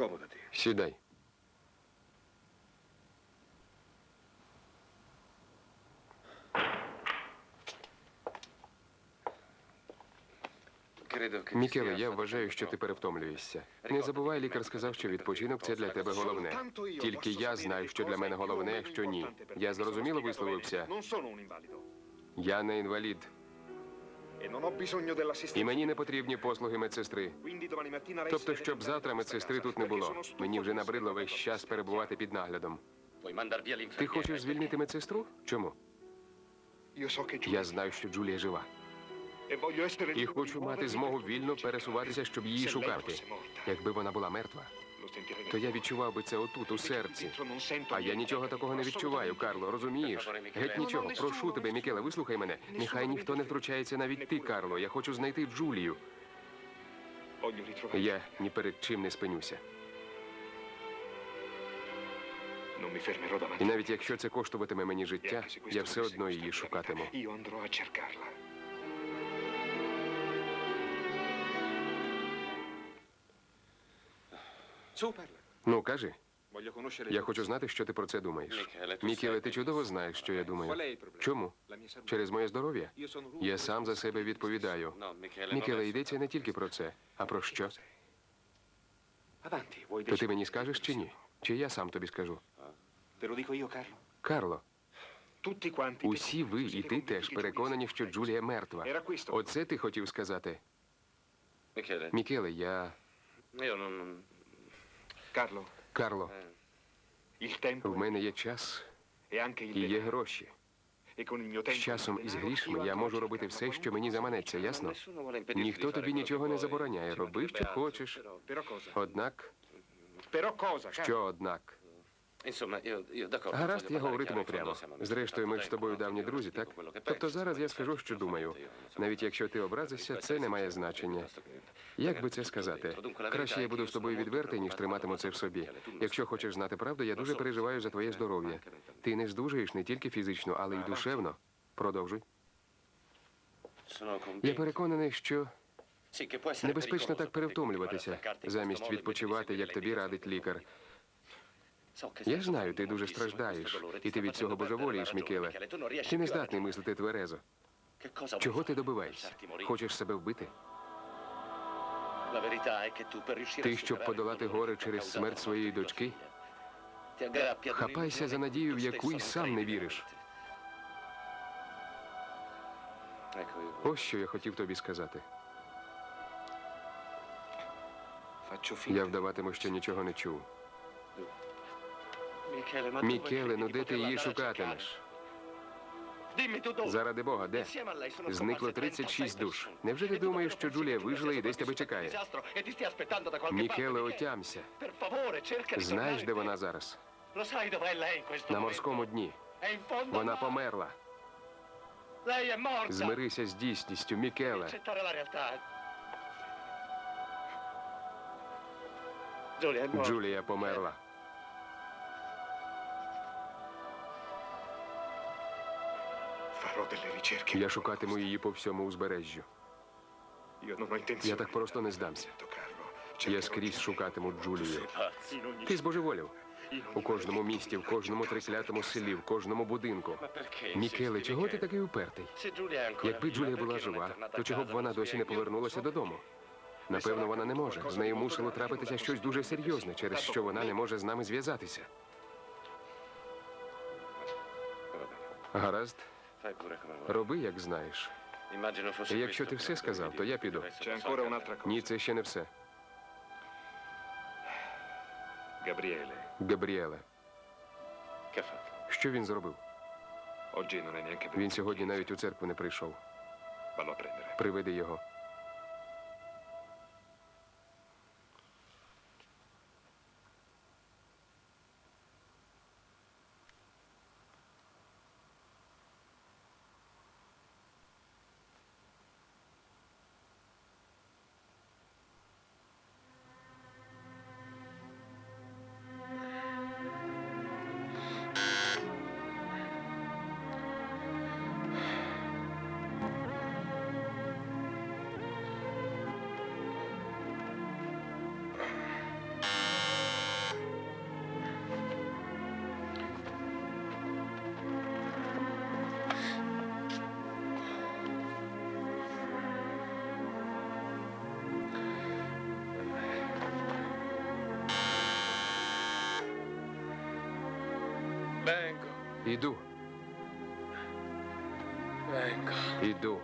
Accomodati. Сідай. Мікеле, я вважаю, що ти перевтомлюєшся. Не забувай, лікар сказав, що відпочинок це для тебе головне. Тільки я знаю, що для мене головне, а що ні. Я зрозуміло висловився. Я не інвалід, і мені не потрібні послуги медсестри. Тобто, щоб завтра медсестри тут не було. Мені вже набридло весь час перебувати під наглядом. Ти хочеш звільнити медсестру? Чому? Я знаю, що Джулія жива. e І хочу мати змогу вільно пересуватися, щоб її шукати. Якби вона була мертва, то я відчував би це отут, у серці. А я нічого такого не відчуваю, Карло, розумієш? Геть нічого. Прошу тебе, Мікеле, вислухай мене. Нехай ніхто не втручається, навіть ти, Карло. Я хочу знайти Джулію. Я ні перед чим не спинюся. І навіть якщо це коштуватиме мені життя, я все одно її шукатиму. Ну, кажи, я хочу знати, що ти про це думаєш. Мікеле, ти чудово знаєш, що я думаю. Чому? Через моє здоров'я? Я сам за себе відповідаю. Мікеле, йдеться не тільки про це, а про що? То ти мені скажеш чи ні? Чи я сам тобі скажу? Карло, усі ви і ти теж переконані, що Джулія мертва. Оце ти хотів сказати. Мікеле, я. Карло, tempo в мене є час e і є гроші. E З часом e і з грішми я можу робити все, що мені заманеться, ясно? Ніхто тобі нічого не забороняє. Роби, що хочеш. Однак, що однак? Insomma, io, io d'accordo. Гаразд, я говоритиму прямо. Зрештою, ми ж з тобою давні друзі, так? Тобто зараз я скажу, що думаю. Навіть якщо ти образишся, це не має значення. Як би це сказати? Краще я буду з тобою відвертий, ніж триматиму це в собі. Якщо хочеш знати правду, я дуже переживаю за твоє здоров'я. Ти не здужуєш не тільки фізично, але й душевно. Продовжуй. Я переконаний, що небезпечно так перевтомлюватися, замість відпочивати, як тобі радить лікар. del medico. So che Я знаю, ти дуже страждаєш, і ти від цього божеволієш, Мікеле. Ти не здатний мислити тверезо. Чого ти добиваєшся? Хочеш себе вбити? Ти, щоб подолати горе через смерть своєї дочки, хапайся за надію, в яку й сам не віриш. Ось що я хотів тобі сказати. Я вдаватиму, що нічого не чув. Мікеле, ну де ти її шукатимеш? Заради Бога, де? Зникло scomparse 36 душ. 36 Невже ти E думаєш, що Джулія вижила і десь тебе чекає? e Мікеле, отямся. Знаєш, де вона зараз? На морському дні. Вона померла. Змирися з дійсністю, Мікеле. Джулія померла. Я шукатиму її по всьому узбережжю. Я так просто не здамся. Я скрізь шукатиму Джулію. Ти збожеволів. У кожному місті, в кожному триклятому селі, в кожному будинку. Мікеле, чого ти такий упертий? Якби Джулія була жива, то чого б вона досі не повернулася додому? Напевно, вона не може. З нею мусило трапитися щось дуже серйозне, через що вона не може з нами зв'язатися. Гаразд, Роби, як знаєш. Fosse Якщо ти все сказав, то я піду. Ні, це ще не все. Габріеле, що він зробив? Він сьогодні навіть у церкву не прийшов. Приведи його. Іду, іду.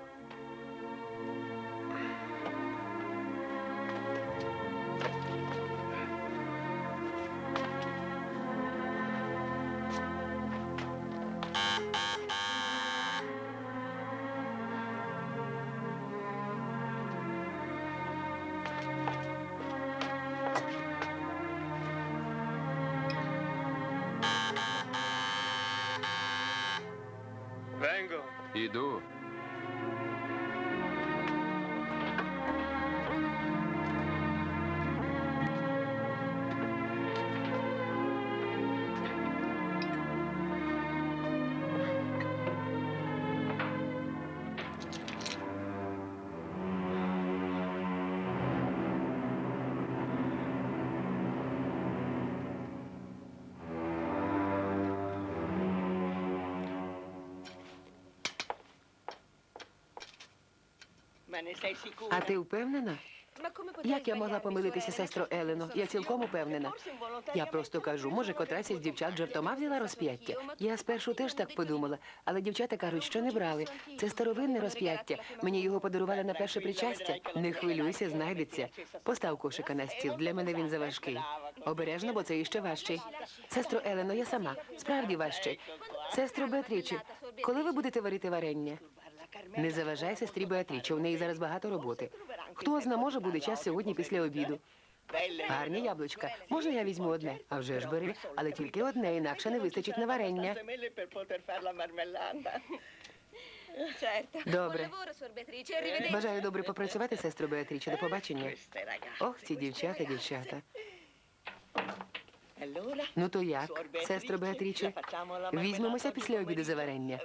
А ти впевнена? Як я могла помилитися, сестро Елено? Я цілком упевнена. Я просто кажу, може, котрась із дівчат жартома взяла розп'яття. Я спершу теж так подумала, але дівчата кажуть, що не брали. Це старовинне розп'яття. Мені його подарували на перше причастя. Не хвилюйся, знайдеться. Постав кошика на стіл. Для мене він заважкий. Обережно, бо це іще важчий. Сестро Елено, я сама. Справді важчий. Сестро Беатрічі, коли ви будете варити варення? Не заважай сестрі Беатрічі, у неї зараз багато роботи. Хто зна, може буде час сьогодні після обіду. Гарні яблучка. Можна я візьму одне? А вже ж бери, але тільки одне, інакше не вистачить на варення. Добре. Бажаю добре попрацювати, сестро Беатріче. До побачення. Ох, ці дівчата, дівчата. Ну то як, сестро Беатріче? Візьмемося після обіду за варення.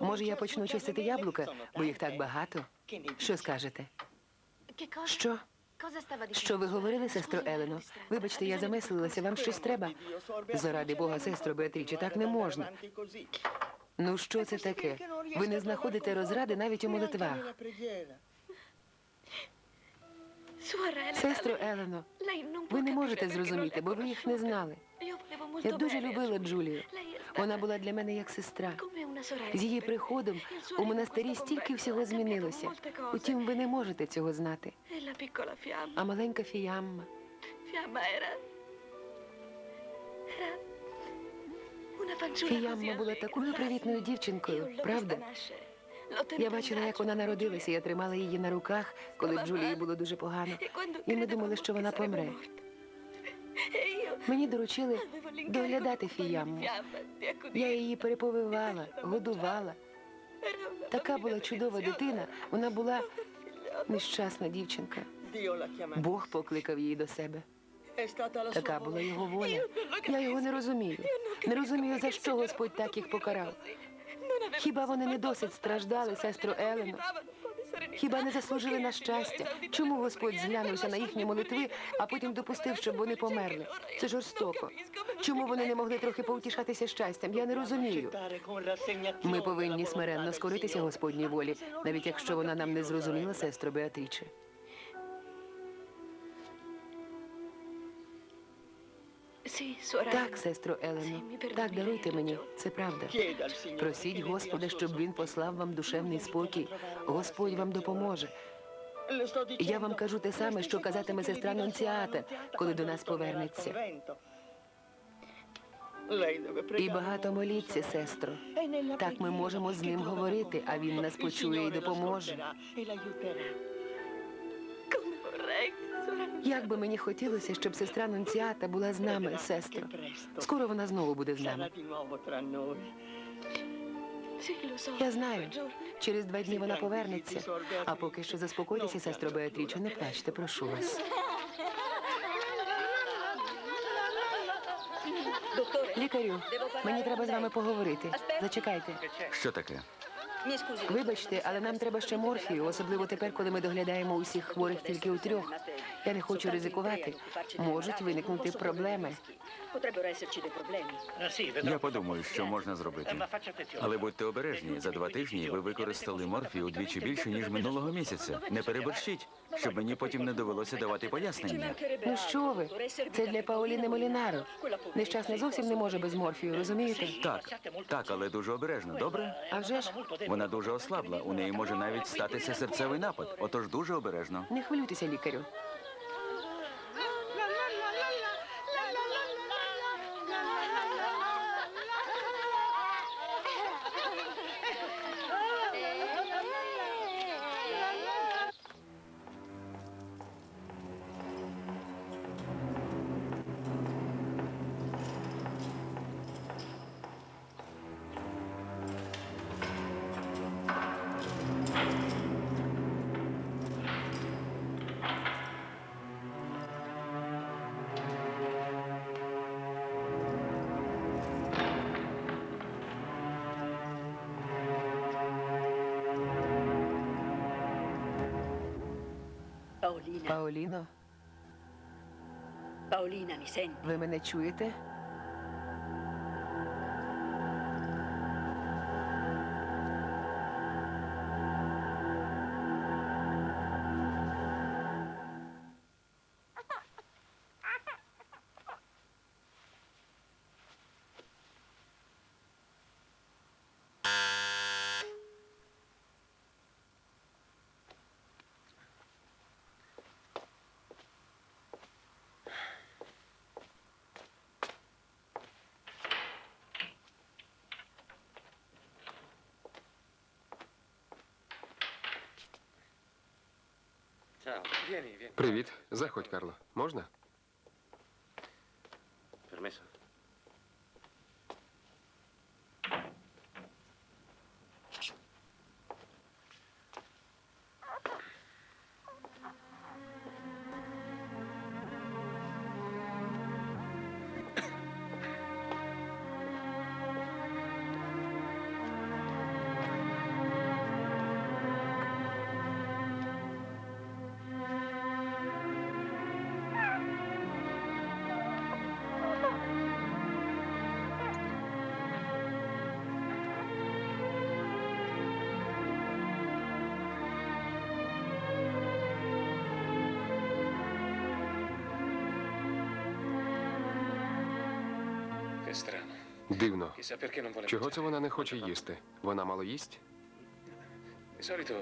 Може, я почну чистити яблука, бо їх так багато. Що скажете? Що? Що ви говорили, сестро Елено? Вибачте, я замислилася, вам щось треба? Заради Бога, сестро Беатріче, так не можна. Ну що це таке? Ви не знаходите розради навіть у молитвах. Сестро Елено, ви не можете зрозуміти, бо ви їх не знали. Я дуже любила Джулію. Вона була для мене як сестра. З її приходом у монастирі стільки всього змінилося. Утім, ви не можете цього знати. А маленька фіямма. Фіямма була такою привітною дівчинкою, правда? Я бачила, як вона народилася. Я тримала її на руках, коли Джулії було дуже погано. І ми думали, що вона помре. Мені доручили доглядати фіямму. Я її переповивала, годувала. Така була чудова дитина. Вона була нещасна дівчинка. Бог покликав її до себе. Така була його воля. Я його не розумію. Не розумію, за що Господь так їх покарав. Хіба вони не досить страждали, сестру Елену? Хіба не заслужили на щастя? Чому Господь зглянувся на їхні молитви, а потім допустив, щоб вони померли? Це жорстоко. Чому вони не могли трохи поутішатися щастям? Я не розумію. Ми повинні смиренно скоритися Господній волі, навіть якщо вона нам не зрозуміла, сестро Беатріче. Так, сестро Елено, так даруйте мені, це правда. Просіть Господа, щоб він послав вам душевний спокій. Господь вам допоможе. Я вам кажу те саме, що казатиме сестра Нунціата, коли до нас повернеться. І багато моліться, сестро. Так ми можемо з ним говорити, а він нас почує і допоможе. Як би мені хотілося, щоб сестра Нунціата була з нами, сестро. Скоро вона знову буде з нами. Я знаю. Через два дні вона повернеться. А поки що заспокойтеся, сестро Беатрічо, не плачте, прошу вас. Лікарю, мені треба з вами поговорити. Зачекайте. Що таке? Вибачте, але нам треба ще морфію, особливо тепер, коли ми доглядаємо усіх хворих тільки у трьох. Я не хочу ризикувати. Можуть виникнути проблеми. Я подумаю, що можна зробити. Але будьте обережні, за два тижні ви використали морфію удвічі більше, ніж минулого місяця. Не переборщіть, щоб мені потім не довелося давати пояснення. Ну що ви? Це для Паоліни Молінаро. Нещасна зовсім не може без морфію, розумієте? Так, так, але дуже обережно, добре? А вже ж Вона дуже ослабла, у неї може навіть статися серцевий напад, отож дуже обережно. не хвилюйтеся, лікарю. Paolina, Паоліно, mi senti? ви мене чуєте? Привіт, заходь, Карло. Можна? Дивно. Чого це вона не хоче їсти? Вона мало їсть?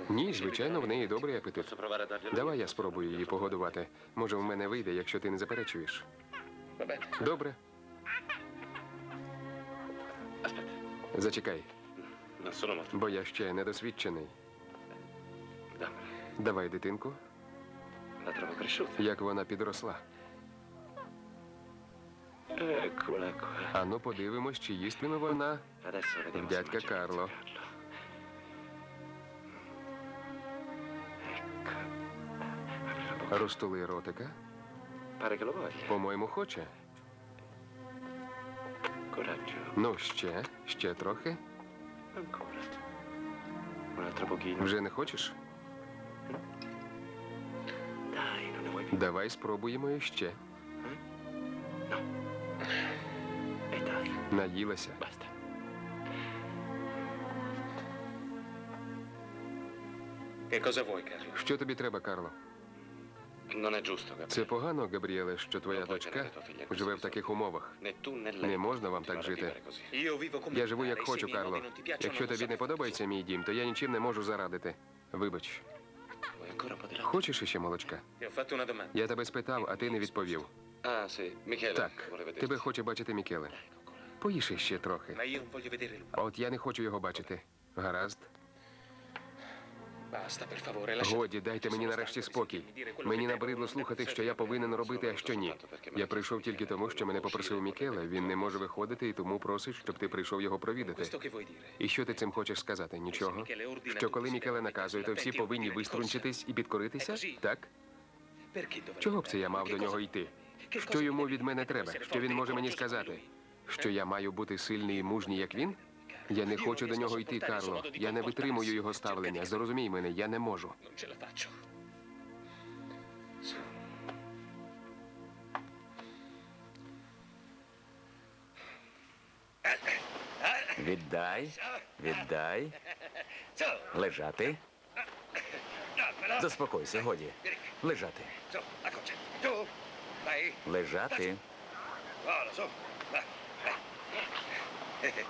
Ні, звичайно, в неї добрий апетит. Давай я спробую її погодувати. Може, в мене вийде, якщо ти не заперечуєш. Добре, зачекай, бо я ще недосвідчений. Давай, дитинку, як вона підросла. Ану, подивимось, чи їстиме вона. Дядька Карло. Розтули ротика. По-моєму, хоче. Ну, ще, ще трохи. Вже не хочеш? Давай спробуємо ще. Наїлася. Carlo? Що тобі треба, Карло? Gabriele. Це погано, Габріеле, що твоя дочка живе в таких умовах. Не можна вам так жити. Я живу як хочу, Карло. Якщо тобі не подобається мій дім, то я нічим не можу зарадити. Вибач, хочеш іще молочка? Я тебе спитав, а ти не відповів. Так, тебе хоче бачити Мікеле. Поїж іще трохи. От я не хочу його бачити. Гаразд. Годі, дайте мені нарешті спокій. Мені набридло слухати, що я повинен робити, а що ні. Я прийшов тільки тому, що мене попросив Мікеле. Він не може виходити і тому просить, щоб ти прийшов його провідати. І що ти цим хочеш сказати? Нічого. Що коли Мікеле наказує, то всі повинні виструнчитись і підкоритися? Так? Чого б це я мав до нього йти? Що йому від мене треба? Що він може мені сказати? Що я маю бути сильний і мужній, як він? Я не хочу до нього йти, Карло. Я не витримую його ставлення. Зрозумій мене, я не можу. Віддай, віддай. Лежати. Заспокойся, годі. Лежати. Лежати. はい。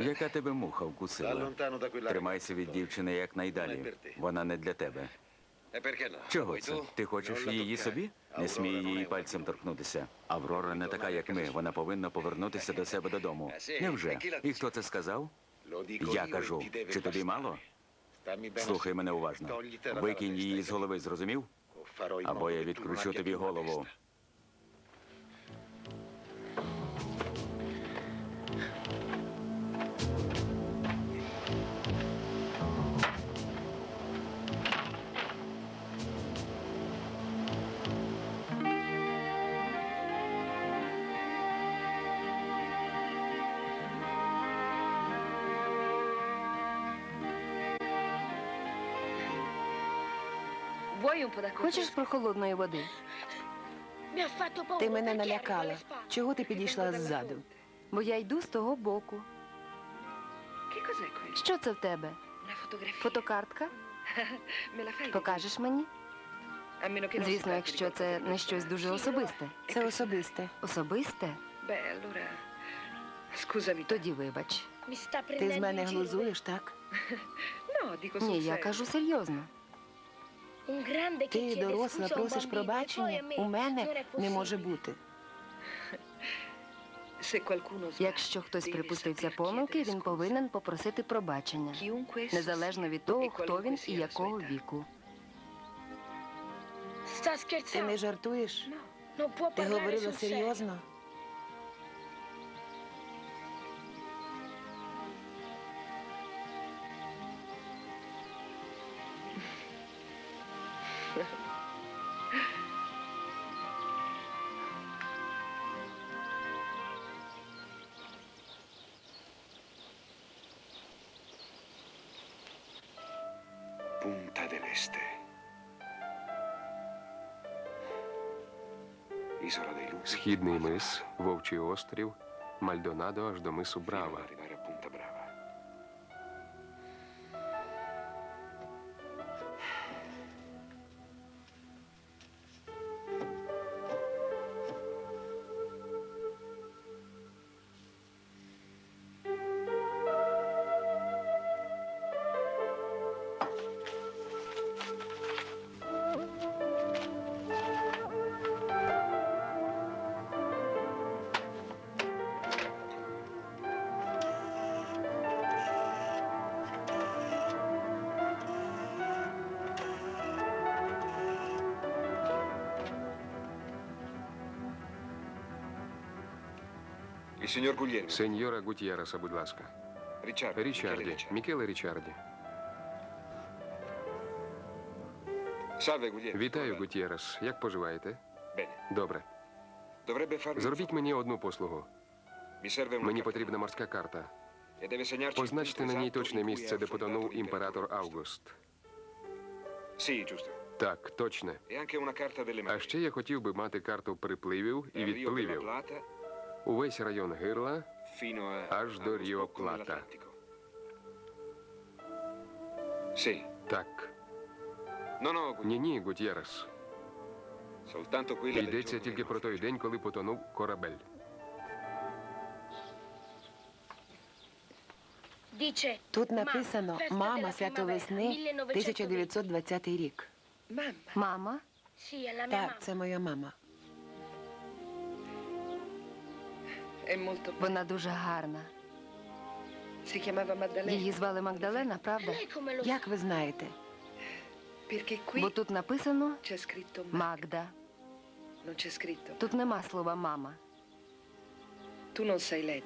Яка тебе муха вкусила? Quella Тримайся від дівчини якнайдалі. Вона не для тебе. Чого це? Ти хочеш її собі? Не смій її пальцем торкнутися. Аврора не така, як ми. Вона повинна повернутися до себе додому. Невже? І хто це сказав? Я кажу. Чи тобі мало? Слухай мене уважно. Викинь її з голови, зрозумів? Або я відкручу тобі голову. Хочеш прохолодної води? Ти мене налякала. Чого ти підійшла ззаду? Бо я йду з того боку. Що це в тебе? Фотокартка? Покажеш мені? Звісно, якщо це не щось дуже особисте. Це особисте. Особисте? Тоді вибач. Ти з мене глузуєш, так? Ні, я кажу серйозно. Ти доросла, просиш пробачення. У мене не може бути. Якщо хтось припустився помилки, він повинен попросити пробачення, незалежно від того, хто він і якого віку. Ти не жартуєш? Ти говорила серйозно? Східний мис, Вовчий острів, Мальдонадо аж до мису Брава. Signor Guglielmo. Сеньора Гутєреса, будь ласка. Michele Річарді. Мікеле Річарді. Salve Guglielmo. Вітаю? Гутєрес. Як поживаєте? Добре. Dovrebbe farmi un Зробіть мені одну послугу. Mi serve una Мені carta потрібна морська карта. E deve segnarci il Позначте punto на ній esatto точне in cui місце, де affondato потонув імператор. Август. Sì, giusto. Так, точне. E anche una carta delle А ще я хотів би мати карту припливів і Dal Rio della відпливів. Plata Увесь район гирла. Аж до dell'Atlantico. Sì. Так. No, Guglielmo. Ні, ні, Гутєрес. Йдеться тільки про той день, коли потонув корабель. Тут написано Мама святовесни 1920 рік. Мама, Так, це моя мама. Вона дуже гарна. Її звали Магдалена, правда? Як ви знаєте? Бо тут написано Магда. Тут нема слова мама.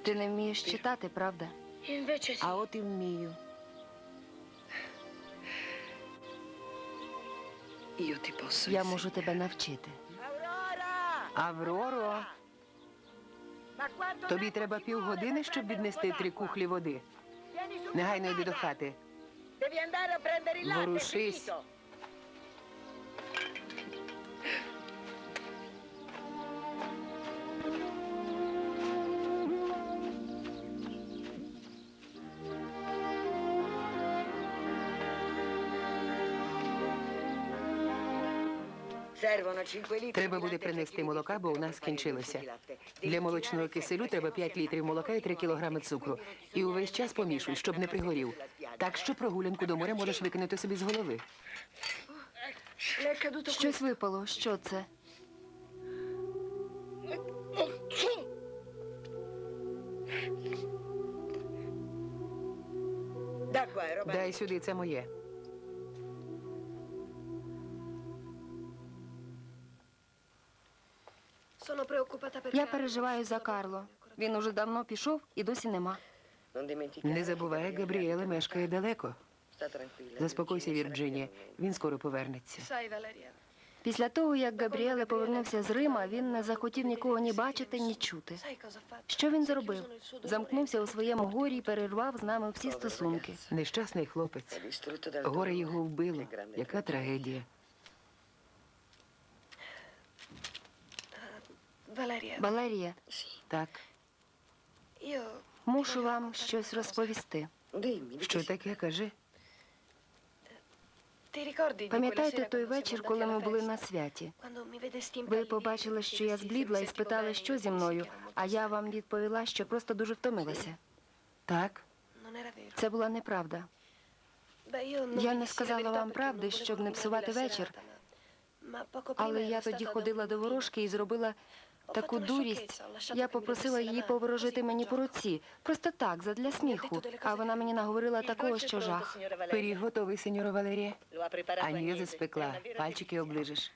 Ти не вмієш читати, правда? А от і вмію. Я можу тебе навчити. Авроро, тобі треба півгодини, щоб віднести три кухлі води. Негайно йди до хати. Ворушись. Треба буде принести молока, бо у нас скінчилося. Для молочного киселю треба 5 літрів молока і 3 кілограми цукру. І увесь час помішуй, щоб не пригорів. Так що прогулянку до моря можеш викинути собі з голови. Щось випало. Що це? Дай сюди, це моє. Я переживаю за Карло. Він уже давно пішов і досі нема. Не забувай, Габріеле мешкає далеко. Заспокойся, Вірджинія. Він скоро повернеться. Після того, як Габріеле повернувся з Рима, він не захотів нікого ні бачити, ні чути. Що він зробив? Замкнувся у своєму горі і перервав з нами всі стосунки. Нещасний хлопець. Горе його вбило. Яка трагедія. Валерія, Валерія, Так, мушу вам щось розповісти. що таке, кажи? Пам'ятаєте той вечір, коли ми були на святі? Ви побачили, що я зблідла і спитали, що зі мною, а я вам відповіла, що просто дуже втомилася. Так, Це була неправда. Я не сказала вам правди, щоб не псувати вечір. Але я тоді ходила до ворожки і зробила таку дурість. Я попросила її поворожити мені по руці, просто так, задля сміху. А вона мені наговорила такого, що жах. пиріг готовий, сеньора Валерія. Анізи спекла, пальчики оближеш.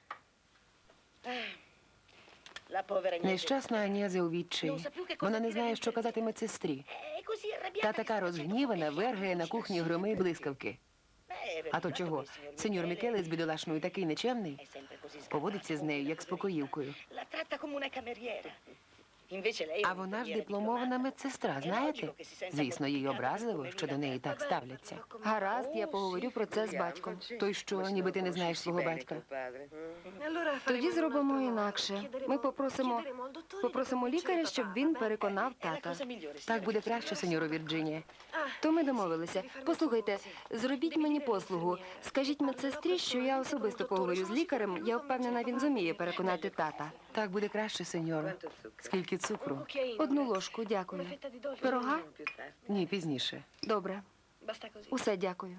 Нещасна Анізи у відчаї. Вона не знає, що казати медсестрі. Та така розгнівана вергає на кухні громи й блискавки. А то чого? Сеньор Мікеле з бідолашною такий нечемний. Поводиться з нею, як з покоївкою. А вона ж дипломована медсестра, знаєте? Звісно, їй образливо, що до неї так ставляться. Гаразд, я поговорю про це з батьком. То й що, ніби ти не знаєш свого батька? Тоді зробимо інакше. Ми попросимо, попросимо лікаря, щоб він переконав тата. Так буде краще, сеньоро Вірджинія. То ми домовилися. Послухайте, зробіть мені послугу. Скажіть медсестрі, що я особисто поговорю з лікарем. Я впевнена, він зуміє переконати тата. Так буде краще, сеньоро. Скільки цукру? Одну ложку, дякую. Пирога? Ні, пізніше. Добре. Усе дякую.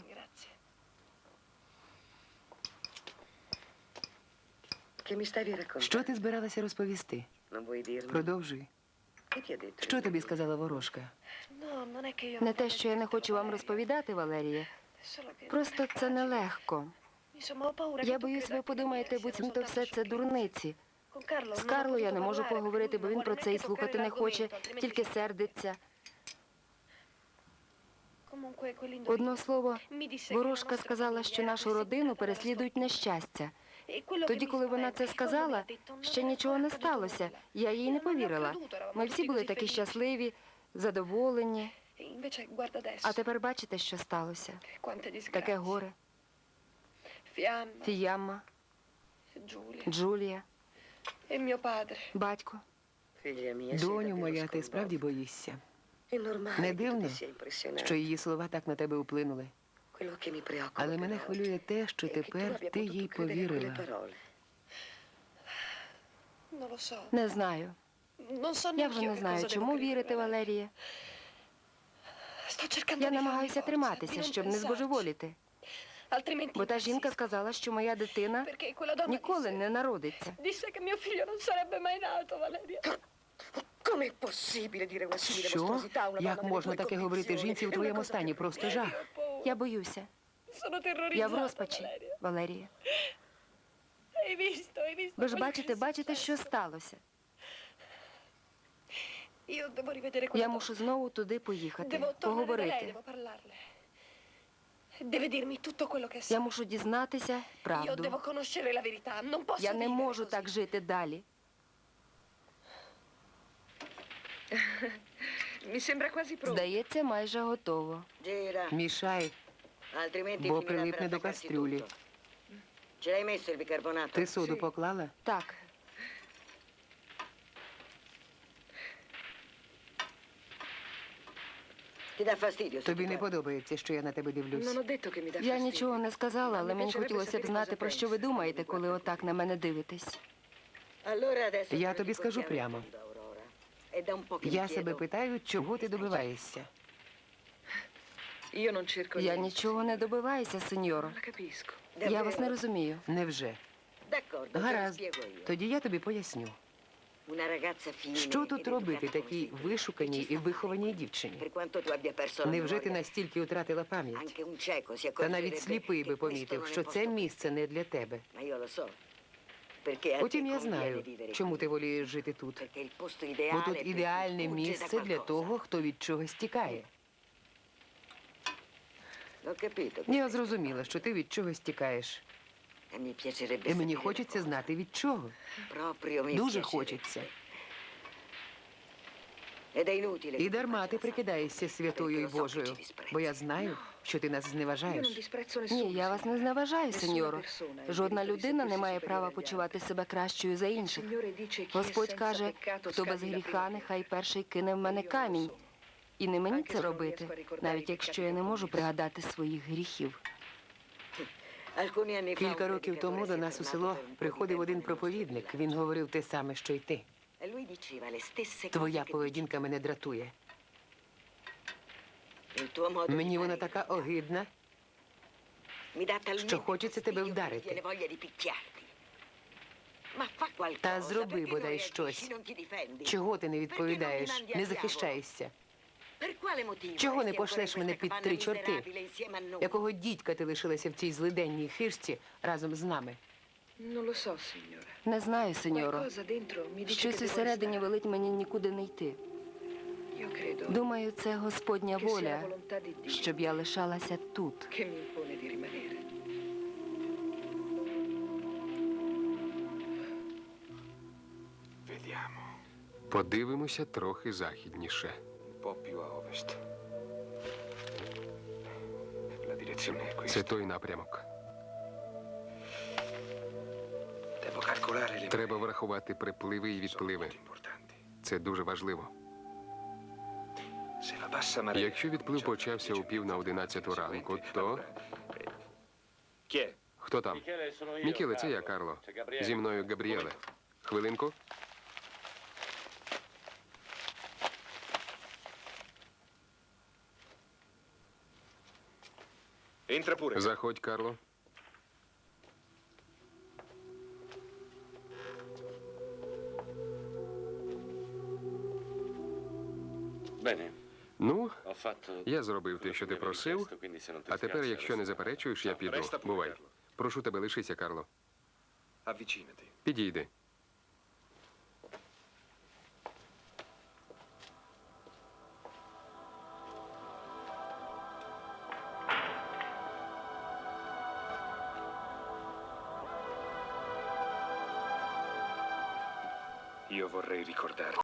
Що ти збиралася розповісти? Продовжуй. Що тобі сказала ворожка? Не те, що я не хочу вам розповідати, Валерія. Просто це нелегко. Я боюсь, ви подумаєте, буцімто все це дурниці. З Карло я не можу поговорити, бо він про це і слухати не хоче, тільки сердиться. Одно слово, ворожка сказала, що нашу родину переслідують нещастя. Тоді, коли вона це сказала, ще нічого не сталося. Я їй не повірила. Ми всі були такі щасливі, задоволені. А тепер бачите, що сталося? Таке горе. Фіямма, Джулія, батько. Доню моя, ти справді боїшся. Не дивно, що її слова так на тебе вплинули. Але мене хвилює те, що тепер ти їй повірила. Не знаю. Я вже не знаю, чому вірити, Валерія. Я намагаюся триматися, щоб не збожеволіти. Бо та жінка сказала, що моя дитина ніколи не народиться. Що? Як можна таке говорити жінці у твоєму стані? Просто жах. Я боюся. Я в розпачі, Валерія. Ви ж бачите, бачите, що сталося. Я мушу знову туди поїхати, поговорити. Я мушу дізнатися правду. Я не можу так жити далі. Здається, майже готово. Мішай, бо прилипне до кастрюлі. Ce l'hai messo il bicarbonato? Ти соду поклала? Так, Тобі не подобається, що я на тебе дивлюсь. я нічого не сказала, але мені хотілося б знати, про що ви думаєте, коли отак на мене дивитесь. Я тобі скажу прямо. Я себе питаю, чого ти добиваєшся. Я нічого не добиваюся, сеньоро. Я вас не розумію. Невже? Гаразд. Тоді я тобі поясню. Що тут робити такій вишуканій і вихованій дівчині? Невже ти настільки втратила пам'ять? Та навіть сліпий би помітив, що це місце не для тебе. Потім я знаю, чому ти волієш жити тут. Бо тут ідеальне місце для того, хто від чогось тікає. Я зрозуміла, що ти від чогось тікаєш. І мені хочеться знати від чого. Дуже хочеться. Inutile. І дарма ти прикидаєшся святою і Божою, бо я знаю, що ти нас зневажаєш. Ні, я вас не зневажаю, сеньоро. Жодна людина не має права почувати себе кращою за інших. Господь каже, хто без гріха, нехай перший кине в мене камінь. І не мені це робити, навіть якщо я не можу пригадати своїх гріхів. Кілька років тому до нас у село приходив один проповідник. Він говорив те саме, що й ти. E Твоя поведінка мене дратує. Мені вона така огидна. що хочеться тебе вдарити. Та зроби бодай щось. Чого ти не відповідаєш, не захищаєшся? Per quale motivo Чого не пошлеш мене під три чорти? Якого дідька ти лишилася в цій злиденній хижці разом з нами? Не знаю, сеньоро. Щось усередині велить мені нікуди не йти. Думаю, це Господня воля, щоб я лишалася тут. Подивимося трохи західніше. Це той напрямок. Треба врахувати припливи і відпливи. Це дуже важливо. Якщо відплив почався у пів на одинадцяту ранку, то хто там? Мікеле, це я, Карло. Зі мною Габріеле. Хвилинку. Заходь, Карло. Bene, Ну, я зробив те, що ти просив. А тепер, якщо не заперечуєш, я піду. Бувай. Прошу тебе, лишися, Карло. Підійди. Vorrei ricordare.